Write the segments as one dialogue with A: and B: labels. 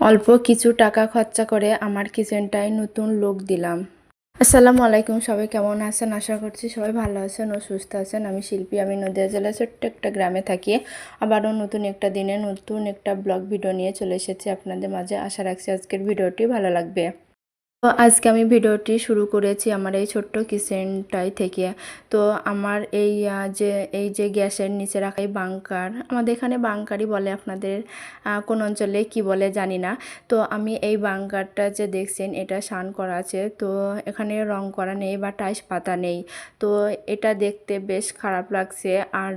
A: অল্প কিছু টাকা খরচা করে আমার কিচেনটায় নতুন লোক দিলাম। আসসালামু আলাইকুম, সবাই কেমন আছেন? আশা করছি সবাই ভালো আছেন ও সুস্থ আছেন। আমি শিল্পী, আমি নদিয়া জেলার ছোট্ট একটা গ্রামে থাকি। আবারও নতুন একটা দিনে নতুন একটা ব্লগ ভিডিও নিয়ে চলে এসেছি আপনাদের মাঝে। আশা রাখছি আজকের ভিডিওটি ভালো লাগবে। তো আজকে আমি ভিডিওটি শুরু করেছি আমার এই ছোট্ট কিচেনটাই থেকে। তো আমার এই যে এই যে গ্যাসের নিচে রাখা এই বাংকার, আমাদের এখানে বাংকারই বলে আপনাদের কোন অঞ্চলে কি বলে জানি না। তো আমি এই বাংকারটা যে দেখছেন এটা শান করা আছে। তো এখানে রং করা নেই বা টাইস পাতা নেই। তো এটা দেখতে বেশ খারাপ লাগছে। আর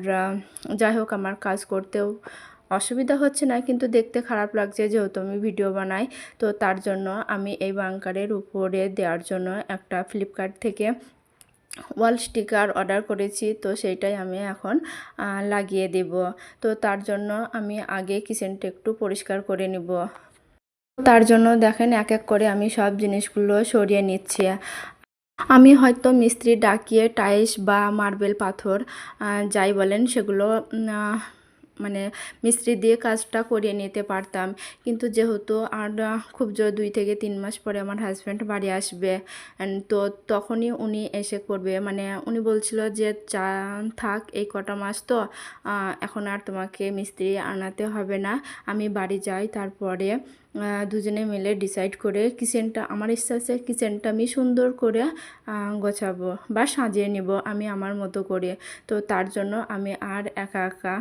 A: যাই হোক আমার কাজ করতেও অসুবিধা হচ্ছে না, কিন্তু দেখতে খারাপ লাগছে যেহেতু আমি ভিডিও বানাই। তো তার জন্য আমি এই বাংকারের উপরে দেওয়ার জন্য একটা ফ্লিপকার্ট থেকে ওয়াল স্টিকার অর্ডার করেছি। তো সেইটাই আমি এখন লাগিয়ে দেব। তো তার জন্য আমি আগে কিচেনটা একটু পরিষ্কার করে নিব। তার জন্য দেখেন এক এক করে আমি সব জিনিসগুলো সরিয়ে নিচ্ছি। আমি হয়তো মিস্ত্রি ডাকিয়ে টাইস বা মার্বেল পাথর যাই বলেন সেগুলো মানে মিস্ত্রি দিয়ে কাজটা করিয়ে নিতে পারতাম। কিন্তু যেহেতু আর খুব জোর দুই থেকে তিন মাস পরে আমার হাজব্যান্ড বাড়ি আসবে। তো তখনই উনি এসে করবে। মানে উনি বলছিল যে, চা, থাক, এই কটা মাস তো এখন আর তোমাকে মিস্ত্রি আনাতে হবে না। আমি বাড়ি যাই, তারপরে দুজনে মিলে ডিসাইড করে কিচেনটা আমার ইচ্ছা আছে কিচেনটা আমি সুন্দর করে গোছাবো বা সাজিয়ে নিব, আমি আমার মতো করে। তো তার জন্য আমি আর একা একা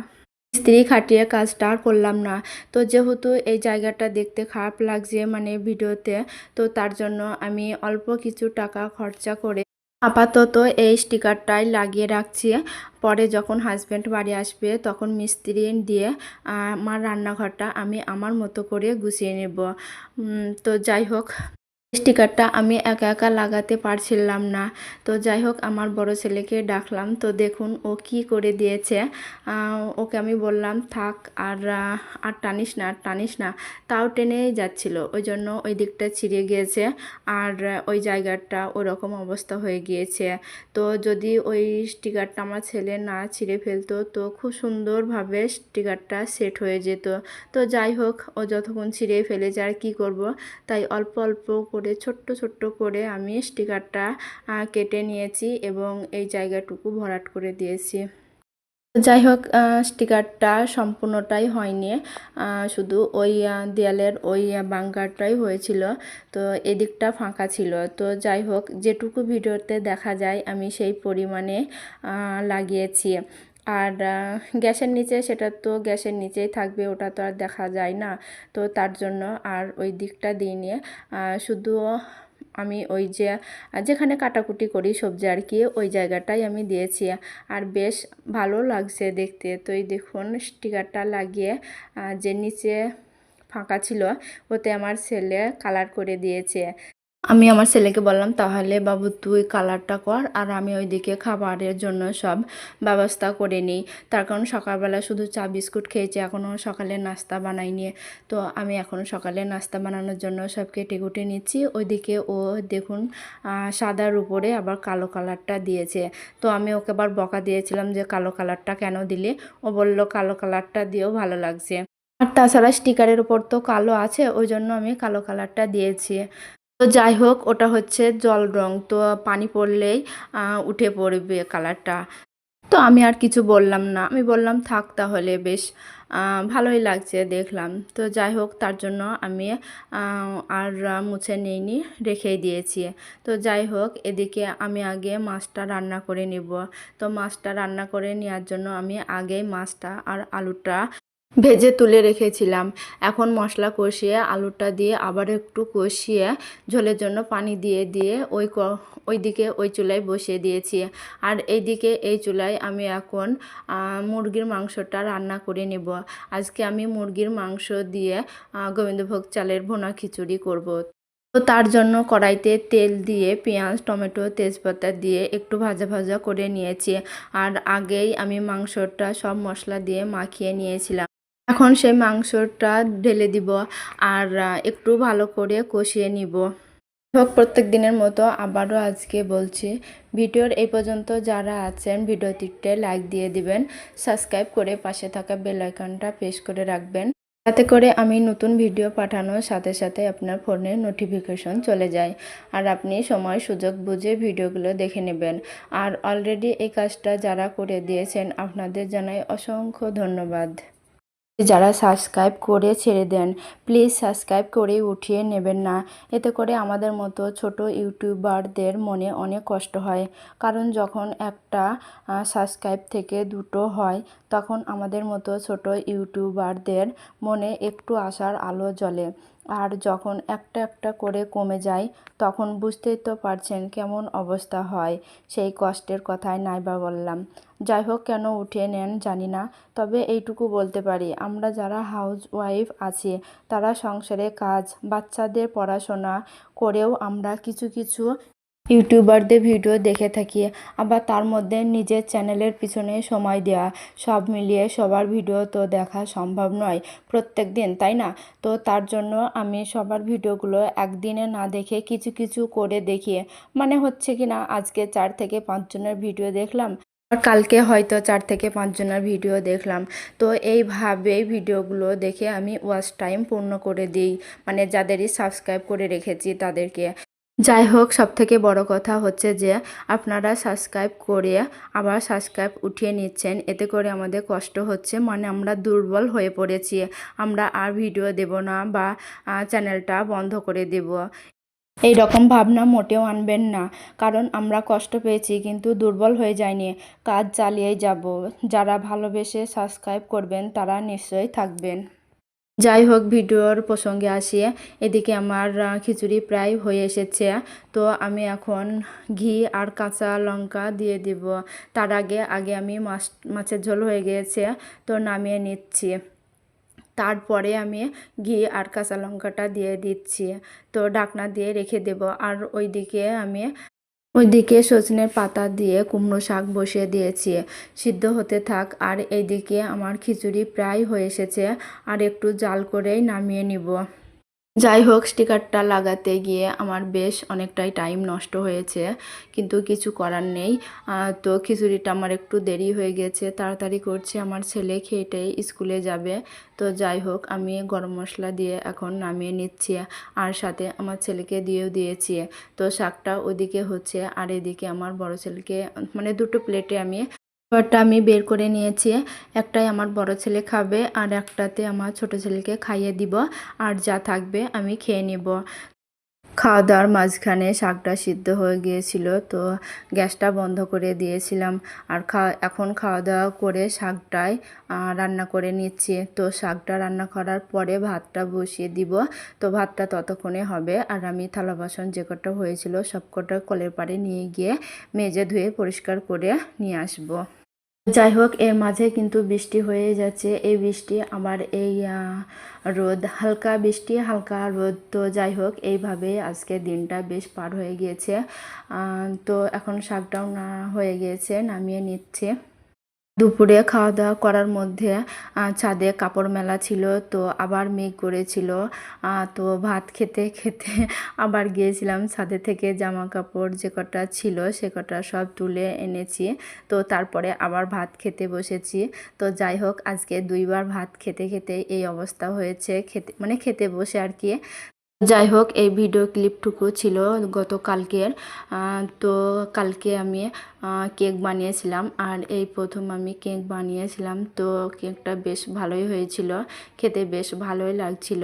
A: স্ত্রী খাটিয়ে কাজটা আর করলাম না। তো যেহেতু এই জায়গাটা দেখতে খারাপ লাগছে মানে ভিডিওতে, তো তার জন্য আমি অল্প কিছু টাকা খরচা করে আপাতত এই স্টিকারটাই লাগিয়ে রাখছি। পরে যখন হাজব্যান্ড বাড়ি আসবে, তখন মিস্ত্রি দিয়ে আমার রান্নাঘরটা আমি আমার মতো করে গুছিয়ে নেব। তো যাই হোক। স্টিকারটা আমি একা একা লাগাতে পারছিলাম না। তো যাই হোক, আমার বড় ছেলেকে ডাকলাম। তো দেখুন, ও কি করে দিয়েছে। ওকে আমি বললাম, থাক, আর আর টানিস না, আর টানিস না। তাও টেনেই যাচ্ছিল। ওই জন্য ওই দিকটা ছিঁড়ে গিয়েছে। আর, ওই জায়গাটা ওরকম অবস্থা হয়ে গিয়েছে। তো যদি ওই স্টিকারটা আমার ছেলে না ছিঁড়ে ফেলতো, তো খুব সুন্দরভাবে স্টিকারটা সেট হয়ে যেত। তো যাই হোক, ও যতক্ষণ ছিঁড়ে ফেলেছে, আর কি করব? তাই অল্প অল্প করে, ছোট্ট ছোট্ট করে আমি স্টিকারটা কেটে নিয়েছি এবং এই জায়গাটুকু ভরাট করে দিয়েছি। যাই হোক স্টিকারটা সম্পূর্ণটাই হয়নি। শুধু ওই দেয়ালের ওই বাঙ্কারটাই হয়েছিল। তো এদিকটা ফাঁকা ছিল। তো যাই হোক, যেটুকু ভিডিওতে দেখা যায়, আমি সেই পরিমাণে লাগিয়েছি। আর গ্যাসের নিচে সেটা তো গ্যাসের নিচেই থাকবে ওটা তো আর দেখা যায় না। তো তার জন্য আর ওই দিকটা দিইনি আহ, শুধু আমি ওই যে যেখানে কাটাকুটি করি সবজি আর কি ওই জায়গাটাই আমি দিয়েছি। আর বেশ ভালো লাগছে দেখতে। তো এই দেখুন স্টিকারটা লাগিয়ে যে নিচে ফাঁকা ছিল ওতে আমার ছেলে কালার করে দিয়েছে। আমি আমার ছেলেকে বললাম, তাহলে বাবু তুই কালারটা কর আর আমি ওইদিকে খাবারের জন্য সব ব্যবস্থা করে নিই। তার কারণ সকালবেলা শুধু চা, বিস্কুট খেয়েছি, এখনও সকালে নাস্তা বানাইনি। তো আমি এখন সকালে নাস্তা বানানোর জন্য সব কেটে কুটে নিচ্ছি। ওইদিকে ও দেখুন সাদার উপরে আবার কালো কালারটা দিয়েছে। তো আমি ওকে আবার বকা দিয়েছিলাম যে কালো কালারটা কেন দিলে? ও বলল, কালো কালারটা দিয়েও ভালো লাগছে। আর তাছাড়া স্টিকারের উপর তো কালো আছে, ওই জন্য আমি কালো কালারটা দিয়েছি। তো যাই হোক, ওটা হচ্ছে জল রং। তো পানি পড়লেই উঠে পড়বে কালারটা। তো আমি আর কিছু বললাম না। আমি বললাম, থাক তাহলে বেশ ভালোই লাগছে দেখলাম। তো যাই হোক, তার জন্য আমি আর মুছে নিইনি, রেখেই দিয়েছি। তো যাই হোক, এদিকে আমি আগে মাছটা রান্না করে নিব। তো মাছটা রান্না করে নেওয়ার জন্য আমি আগেই মাছটা আর আলুটা ভেজে তুলে রেখেছিলাম। এখন মশলা কষিয়ে আলুটা দিয়ে আবার একটু কষিয়ে ঝোলের জন্য পানি দিয়ে দিয়ে ওই ক- ওইদিকে ওই চুলায় বসিয়ে দিয়েছি। আর এইদিকে এই চুলায় আমি এখন মুরগির মাংসটা রান্না করে নেব। আজকে আমি মুরগির মাংস দিয়ে গোবিন্দভোগ চালের ভুনা খিচুড়ি করব। তো তার জন্য কড়াইতে তেল দিয়ে পেঁয়াজ, টমেটো, তেজপাতা দিয়ে একটু ভাজা ভাজা করে নিয়েছি। আর আগেই আমি মাংসটা সব মশলা দিয়ে মাখিয়ে নিয়েছিলাম। এখন সেই মাংসটা ঢেলে দিব আর একটু ভালো করে কষিয়ে নিব। হোক প্রত্যেক দিনের মতো আবারও আজকে বলছি, ভিডিওর এই পর্যন্ত যারা আছেন, ভিডিওটিতে লাইক দিয়ে দিবেন সাবস্ক্রাইব করে পাশে থাকা বেল আইকনটা প্রেস করে রাখবেন তাতে করে আমি নতুন ভিডিও পাঠানোর সাথে সাথে আপনার ফোনে নোটিফিকেশন চলে যায় আর আপনি সময়, সুযোগ বুঝে ভিডিওগুলো দেখে নেবেন। আর অলরেডি এই কাজটা যারা করে দিয়েছেন, আপনাদের জানাই অসংখ্য ধন্যবাদ। যারা সাবস্ক্রাইব করে ছেড়ে দেন প্লিজ সাবস্ক্রাইব করে উঠিয়ে নেবেন না। এতে করে আমাদের মতো ছোট ইউটিউবারদের মনে অনেক কষ্ট হয়। কারণ যখন একটা সাবস্ক্রাইব থেকে দুটো হয়, তখন আমাদের মতো ছোট ইউটিউবারদের মনে একটু আসার আলো জ্বলে। আর যখন একটা একটা করে কমে যায়, তখন বুঝতেই তো পারছেন কেমন অবস্থা হয়। সেই কষ্টের কথাই নাইবা বললাম। যাই হোক, কেন উঠে নেন জানি না, তবে এইটুকু বলতে পারি। আমরা যারা হাউস ওয়াইফ আছি, তারা সংসারে কাজ, বাচ্চাদের পড়াশোনা করেও আমরা কিছু কিছু ইউটিউবারদের ভিডিও দেখে থাকি, আবার তার মধ্যে নিজের চ্যানেলের পিছনে সময় দেওয়া, সব মিলিয়ে সবার ভিডিও তো দেখা সম্ভব নয় প্রত্যেক দিন, তাই না? তো তার জন্য আমি সবার ভিডিওগুলো একদিনে না দেখে কিছু কিছু করে দেখি। মানে হচ্ছে কি না, আজকে চার থেকে পাঁচজনের ভিডিও দেখলাম, আর কালকে হয়তো চার থেকে পাঁচজনের ভিডিও দেখলাম। তো এইভাবেই ভিডিওগুলো দেখে আমি ওয়াচ টাইম পূর্ণ করে দিই মানে যাদেরই সাবস্ক্রাইব করে রেখেছি তাদেরকে। যাই হোক সব থেকে বড় কথা হচ্ছে যে, আপনারা সাবস্ক্রাইব করে আবার সাবস্ক্রাইব উঠিয়ে নিচ্ছেন। এতে করে আমাদের কষ্ট হচ্ছে। মানে আমরা দুর্বল হয়ে পড়েছি। আমরা আর ভিডিও দেব না বা চ্যানেলটা বন্ধ করে দেব। এই রকম ভাবনা মোটেও আনবেন না। কারণ আমরা কষ্ট পেয়েছি, কিন্তু দুর্বল হয়ে যায়নি কাজ চালিয়ে যাব। যারা ভালোবেসে সাবস্ক্রাইব করবেন, তারা নিশ্চয়ই থাকবেন। যাই হোক ভিডিওর প্রসঙ্গে আসি। এদিকে আমার খিচুড়ি প্রায় হয়ে এসেছে। তো আমি এখন ঘি আর কাঁচা লঙ্কা দিয়ে দিব। তার আগে আগে আমি মাছ, মাছের ঝোল হয়ে গিয়েছে, তো নামিয়ে নিচ্ছি। তারপরে আমি ঘি আর কাঁচা লঙ্কাটা দিয়ে দিচ্ছি। তো ডাকনা দিয়ে রেখে দেব। আর ওইদিকে আমি ওইদিকে সজনের পাতা দিয়ে কুমড়ো শাক বসিয়ে দিয়েছি। সিদ্ধ হতে থাক, আর এইদিকে আমার খিচুড়ি প্রায় হয়ে এসেছে, আর একটু জাল করেই নামিয়ে নিব। যাই হোক স্টিকারটা লাগাতে গিয়ে আমার বেশ অনেকটাই টাইম নষ্ট হয়েছে, কিন্তু কিছু করার নেই। তো খিচুড়িটা আমার একটু দেরি হয়ে গেছে, তাড়াতাড়ি করছে, আমার ছেলে খেয়েটেই স্কুলে যাবে। তো যাই হোক, আমি গরম মশলা দিয়ে এখন নামিয়ে নিচ্ছি, আর সাথে আমার ছেলেকে দিয়েও দিয়েছি। তো শাকটা ওদিকে হচ্ছে, আর এদিকে আমার বড় ছেলেকে মানে দুটো প্লেটে আমি খাবারটা আমি বের করে নিয়েছি। একটাই আমার বড় ছেলে খাবে আর একটাতে আমার ছোট ছেলেকে খাইয়ে দিব আর যা থাকবে আমি খেয়ে নিব। খাওয়া দাওয়ার মাঝখানে শাকটা সিদ্ধ হয়ে গিয়েছিল, তো গ্যাসটা বন্ধ করে দিয়েছিলাম। আর খাওয়া এখন খাওয়া দাওয়া করে শাকটাই রান্না করে নিচ্ছি। তো শাকটা রান্না করার পরে ভাতটা বসিয়ে দিব। তো ভাতটা ততক্ষণে হবে। আর আমি থালা বাসন যে কটা হয়েছিল সব কটা কলের পাড়ে নিয়ে গিয়ে মেজে ধুয়ে পরিষ্কার করে নিয়ে আসব। যাই হোক, এর মাঝে কিন্তু বৃষ্টি হয়ে যাচ্ছে। এই বৃষ্টি আমার এই রোদ, হালকা বৃষ্টি, হালকা রোদ। তো যাই হোক, এইভাবে আজকে দিনটা বেশ পার হয়ে গিয়েছে। তো এখন শাকডাউন হয়ে গিয়েছে, নামিয়ে নিচ্ছে। দুপুরে খাওয়া দাওয়া করার মধ্যে ছাদে কাপড় মেলা ছিল, তো আবার মেঘ করেছিল। তো ভাত খেতে খেতে আবার গিয়েছিলাম ছাদে থেকে জামা কাপড় যে কটা ছিল, সে কটা সব তুলে এনেছি। তো তারপরে আবার ভাত খেতে বসেছি। তো যাই হোক, আজকে দুইবার ভাত খেতে খেতে এই অবস্থা হয়েছে। খেতে মানে খেতে বসে আর কি। যাই হোক এই ভিডিও ক্লিপটুকু ছিল গতকালকের। তো কালকে আমি কেক বানিয়েছিলাম আর এই প্রথম আমি কেক বানিয়েছিলাম। তো কেকটা বেশ ভালোই হয়েছিল, খেতে বেশ ভালোই লাগছিল।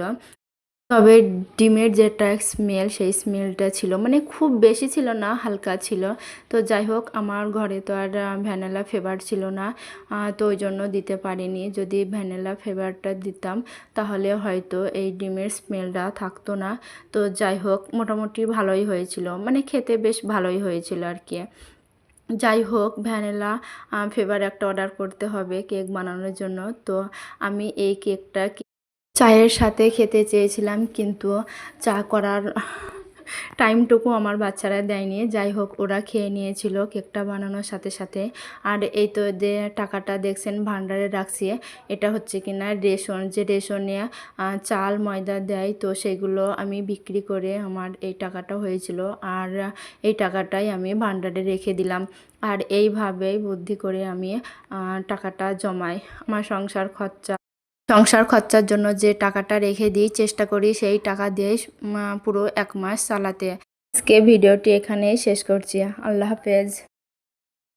A: তবে ডিমের যেটা স্মেল সেই স্মেলটা ছিল। মানে খুব বেশি ছিল না, হালকা ছিল। তো যাই হোক, আমার ঘরে তো আর ভ্যানিলা ফ্লেভার ছিল না। তো ওই জন্য দিতে পারিনি। যদি ভ্যানিলা ফ্লেভারটা দিতাম, তাহলে হয়তো এই ডিমের স্মেলটা থাকতো না। তো যাই হোক, মোটামুটি ভালোই হয়েছিল। মানে খেতে বেশ ভালোই হয়েছিল আর কি। যাই হোক ভ্যানিলা ফ্লেভার একটা অর্ডার করতে হবে কেক বানানোর জন্য। তো আমি এই কেকটা চায়ের সাথে খেতে চেয়েছিলাম, কিন্তু চা করার টাইমটুকু আমার বাচ্চারা দেয়নি। যাই হোক, ওরা খেয়ে নিয়েছিল কেকটা বানানোর সাথে সাথে। আর এই তো যে টাকাটা দেখছেন ভান্ডারে রাখছি। এটা হচ্ছে কিনা রেশন, যে রেশনে চাল, ময়দা দেয়, তো সেগুলো আমি বিক্রি করে আমার এই টাকাটা হয়েছিল। আর এই টাকাটাই আমি ভান্ডারে রেখে দিলাম। আর এইভাবেই বুদ্ধি করে আমি টাকাটা জমাই। আমার সংসার খরচা সংসার খরচার জন্য যে টাকাটা রেখে দিই, চেষ্টা করি সেই টাকা দিয়ে পুরো এক মাস চালাতে। আজকে ভিডিওটি এখানেই শেষ করছি। আল্লাহ হাফেজ।